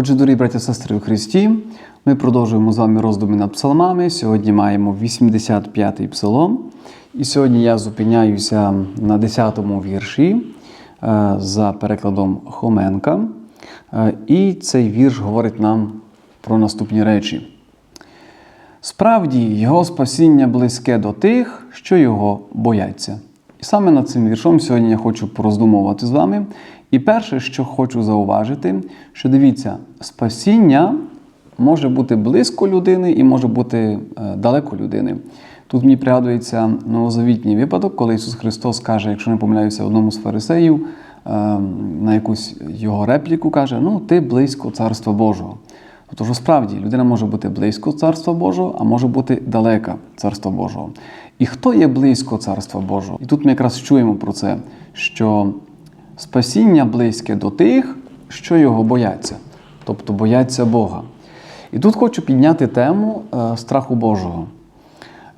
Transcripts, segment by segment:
Отже, дорогі браті сестри у Христі, ми продовжуємо з вами роздуми над псалмами. Сьогодні маємо 85-й псалом. І сьогодні я зупиняюся на 10-му вірші е, за перекладом Хоменка. Е, І цей вірш говорить нам про наступні речі. Справді, його спасіння близьке до тих, що його бояться. І саме над цим віршом сьогодні я хочу пороздумувати з вами. І перше, що хочу зауважити, що дивіться, спасіння може бути близько людини і може бути е, далеко людини. Тут мені пригадується новозавітній випадок, коли Ісус Христос каже, якщо не помиляюся, одному з фарисеїв е, на якусь його репліку, каже: Ну, ти близько Царства Божого. Що справді людина може бути близько Царства Божого, а може бути далека Царства Божого. І хто є близько Царства Божого? І тут ми якраз чуємо про це, що спасіння близьке до тих, що його бояться, тобто бояться Бога. І тут хочу підняти тему е, страху Божого,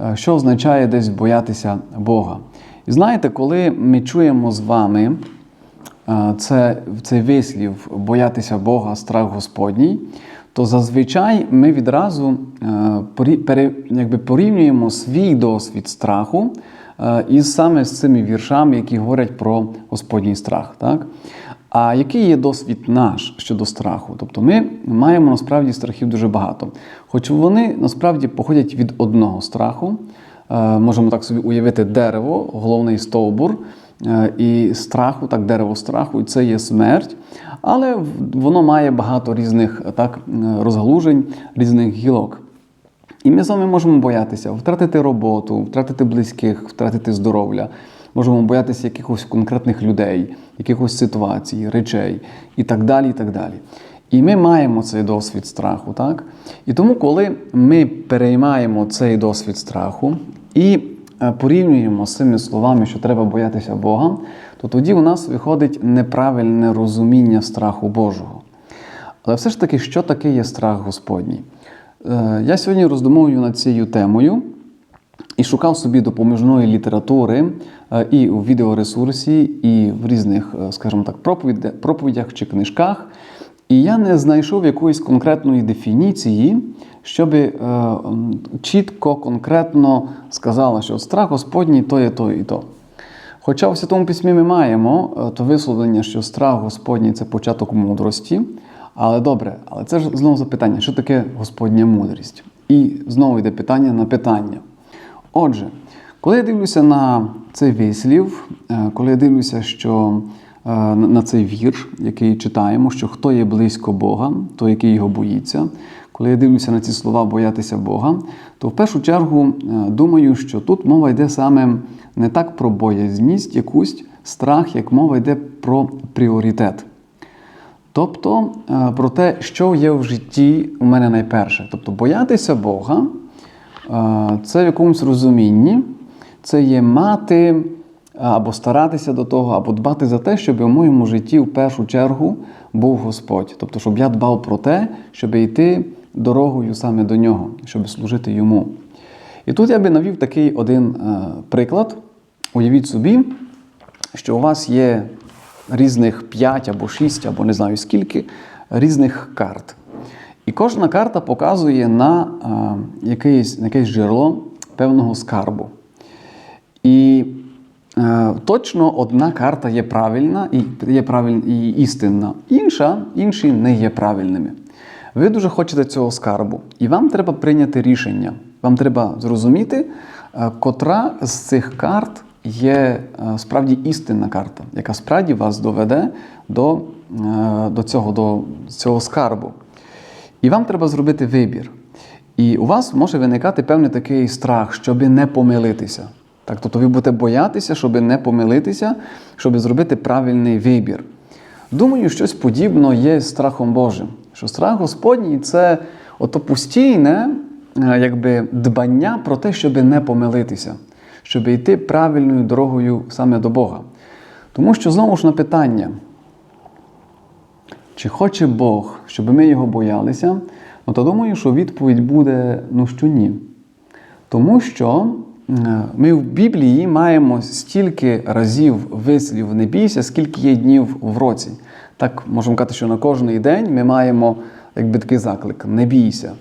Е, що означає десь боятися Бога. І знаєте, коли ми чуємо з вами е, це, цей вислів боятися Бога, страх Господній, то зазвичай ми відразу е, якби порівнюємо свій досвід страху е, із саме з цими віршами, які говорять про Господній страх. Так? А який є досвід наш щодо страху? Тобто ми маємо насправді страхів дуже багато. Хоч вони насправді походять від одного страху. Е, Можемо так собі уявити дерево, головний стовбур і страху, так, дерево страху, і це є смерть. Але воно має багато різних е, так, е, розгалужень, різних гілок. І ми з вами можемо боятися втратити роботу, втратити близьких, втратити здоров'я. Можемо боятися якихось конкретних людей, якихось ситуацій, речей і так далі. І так далі. І ми маємо цей досвід страху, так? І тому, коли ми переймаємо цей досвід страху і е, порівнюємо з цими словами, що треба боятися Бога, то тоді у нас виходить неправильне розуміння страху Божого. Але все ж таки, що таке є страх Господній? Е, Я сьогодні роздумовую над цією темою і шукав собі допоміжної літератури е, і у відеоресурсі, і в різних, е, скажімо так, проповідях чи книжках. І я не знайшов якоїсь конкретної дефініції, щоб е, чітко, конкретно сказала, що страх Господній то є то і то. Хоча у Святому Письмі ми маємо е, то висловлення, що страх Господній це початок мудрості. Але добре, але це ж знову запитання, що таке Господня мудрість? І знову йде питання на питання. Отже, коли я дивлюся на цей вислів, е, коли я дивлюся, що на на цей вірш, який читаємо, що хто є близько Бога, той, який його боїться, коли я дивлюся на ці слова боятися Бога, то в першу чергу е, думаю, що тут мова йде саме не так про боязність, якусь страх, як мова йде про пріоритет. Тобто е, про те, що є в житті у мене найперше. Тобто боятися Бога е, це в якомусь розумінні, це є мати е, або старатися до того, або дбати за те, щоб у моєму житті в першу чергу був Господь. Тобто, щоб я дбав про те, щоб йти дорогою саме до нього, щоб служити йому. І тут я би навів такий один е, приклад. Уявіть собі, що у вас є різних 5 або 6, або не знаю скільки різних карт. І кожна карта показує на е, якесь, якесь джерело певного скарбу. І е, точно одна карта є правильна і є правильна і істинна, інша, інші не є правильними. Ви дуже хочете цього скарбу, і вам треба прийняти рішення. Вам треба зрозуміти, е, котра з цих карт є е, справді істинна карта, яка справді вас доведе до, е, до, цього, до цього скарбу. І вам треба зробити вибір. І у вас може виникати певний такий страх, щоб не помилитися. Так, тобто ви будете боятися, щоб не помилитися, щоб зробити правильний вибір. Думаю, щось подібне є з страхом Божим. Що страх Господній це ото постійне е, якби, дбання про те, щоб не помилитися, щоб йти правильною дорогою саме до Бога. Тому що знову ж на питання, чи хоче Бог, щоб ми його боялися, ну то думаю, що відповідь буде ну що ні. Тому що ми в Біблії маємо стільки разів вислів не бійся, скільки є днів в році. Так можемо казати, що на кожний день ми маємо якби такий заклик: не бійся.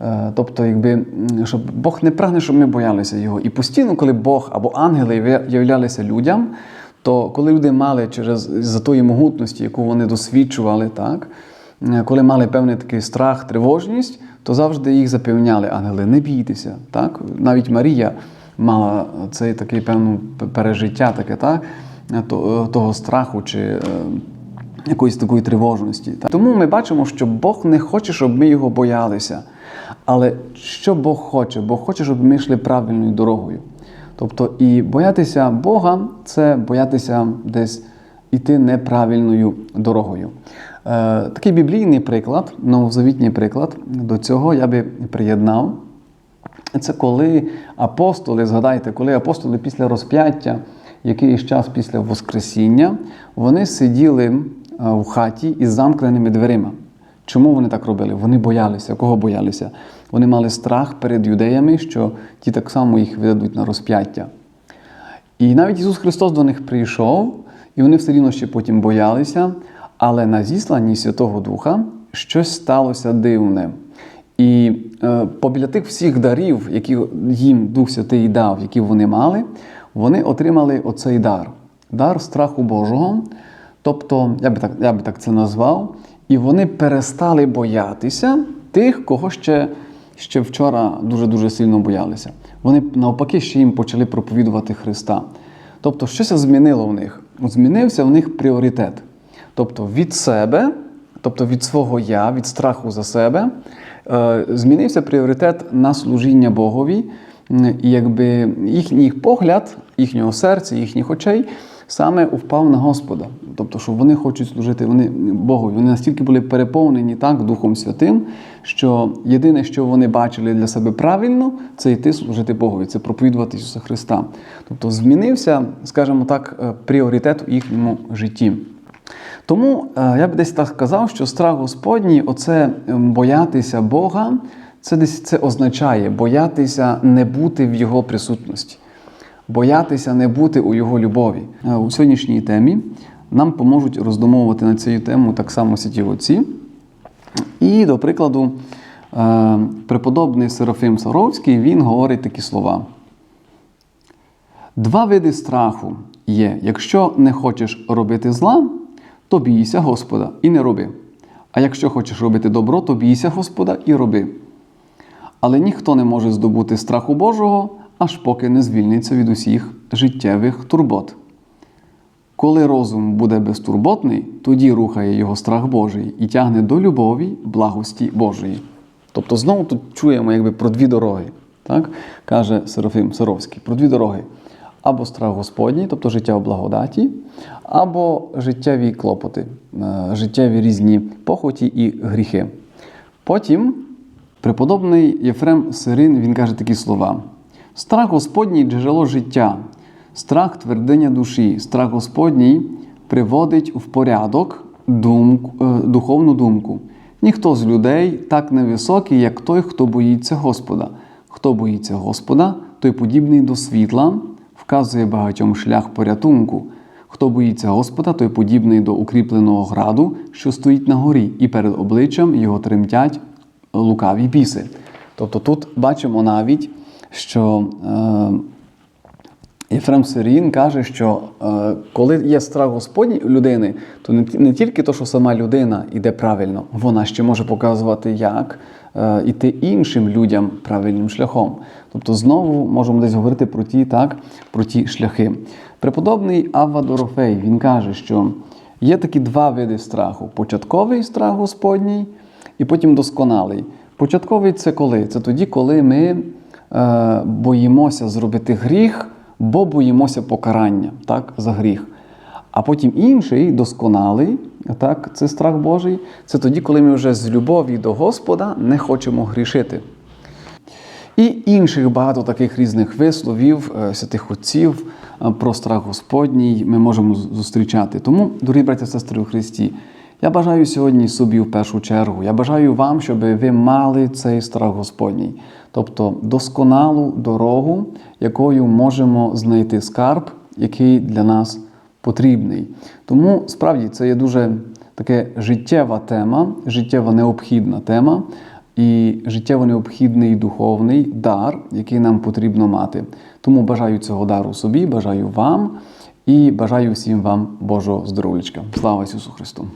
Е, Тобто, якби, щоб Бог не прагне, щоб ми боялися його. І постійно, коли Бог або ангели являлися людям, то коли люди мали через за тої могутності, яку вони досвідчували, так, е, коли мали певний такий страх, тривожність, то завжди їх запевняли ангели, не бійтеся. Так? Навіть Марія мала цей такий певне пережиття, таке, так? то- того страху чи. е, якоїсь такої тривожності. Тому ми бачимо, що Бог не хоче, щоб ми його боялися. Але що Бог хоче? Бог хоче, щоб ми йшли правильною дорогою. Тобто, і боятися Бога це боятися десь іти неправильною дорогою. Е, такий біблійний приклад, новозавітній приклад до цього я би приєднав. Це коли апостоли, згадайте, коли апостоли після розп'яття, якийсь час після Воскресіння, вони сиділи е, в хаті із замкненими дверима. Чому вони так робили? Вони боялися. Кого боялися? Вони мали страх перед юдеями, що ті так само їх видадуть на розп'яття. І навіть Ісус Христос до них прийшов, і вони все рівно ще потім боялися, але на зісланні Святого Духа щось сталося дивне. І е, побіля тих всіх дарів, які їм Дух Святий дав, які вони мали, вони отримали оцей дар дар страху Божого. Тобто, я би так, я би так це назвав, і вони перестали боятися тих, кого ще, ще вчора дуже-дуже сильно боялися. Вони навпаки ще їм почали проповідувати Христа. Тобто, щось змінило в них. Змінився в них пріоритет. Тобто від себе, тобто від свого я, від страху за себе, змінився пріоритет на служіння Богові, і якби їхній погляд, їхнього серця, їхніх очей саме впав на Господа. Тобто, що вони хочуть служити вони Богові. Вони настільки були переповнені так Духом Святим, що єдине, що вони бачили для себе правильно, це йти служити Богові, це проповідувати Ісуса Христа. Тобто змінився, скажімо так, е, пріоритет у їхньому житті. Тому е, я б десь так сказав, що страх Господній, оце боятися Бога, це десь це означає боятися не бути в Його присутності, боятися не бути у Його любові. Е, У сьогоднішній темі нам поможуть роздумовувати на цю тему так само святі отці. І, до прикладу, е, преподобний Серафим Саровський він говорить такі слова. Два види страху є: якщо не хочеш робити зла, то бійся Господа і не роби. А якщо хочеш робити добро, то бійся Господа і роби. Але ніхто не може здобути страху Божого, аж поки не звільниться від усіх життєвих турбот. Коли розум буде безтурботний, тоді рухає його страх Божий і тягне до любові, благості Божої. Тобто знову тут чуємо якби про дві дороги, так? каже Серафим Саровський, про дві дороги. Або страх Господній, тобто життя в благодаті, або життєві клопоти, е, життєві різні похоті і гріхи. Потім преподобний Єфрем Сирин він каже такі слова: страх Господній джерело життя, страх твердиня душі, страх Господній приводить в порядок думку, е, духовну думку. Ніхто з людей так невисокий, як той, хто боїться Господа. Хто боїться Господа, той подібний до світла, вказує багатьом шлях порятунку. Хто боїться Господа, той подібний до укріпленого граду, що стоїть на горі, і перед обличчям його тремтять лукаві біси. Тобто тут бачимо навіть, що е, Єфрем Сирін каже, що е, коли є страх Господній у людини, то не, тільки то, що сама людина йде правильно, вона ще може показувати, як іти іншим людям правильним шляхом. Тобто знову можемо десь говорити про ті, так, про ті шляхи. Преподобний Авва Дорофей він каже, що є такі два види страху: початковий страх Господній і потім досконалий. Початковий це коли? Це тоді, коли ми е, боїмося зробити гріх, бо боїмося покарання так, за гріх. А потім інший, досконалий, так, це страх Божий, це тоді, коли ми вже з любові до Господа не хочемо грішити. І інших багато таких різних висловів е, святих отців е, про страх Господній ми можемо зустрічати. Тому, дорогі браті та сестри у Христі, я бажаю сьогодні собі в першу чергу. Я бажаю вам, щоб ви мали цей страх Господній, тобто досконалу дорогу, якою можемо знайти скарб, який для нас потрібний. Тому справді це є дуже таке життєва тема, життєво необхідна тема і життєво необхідний духовний дар, який нам потрібно мати. Тому бажаю цього дару собі, бажаю вам і бажаю всім вам Божого здоров'ячка. Слава Ісусу Христу!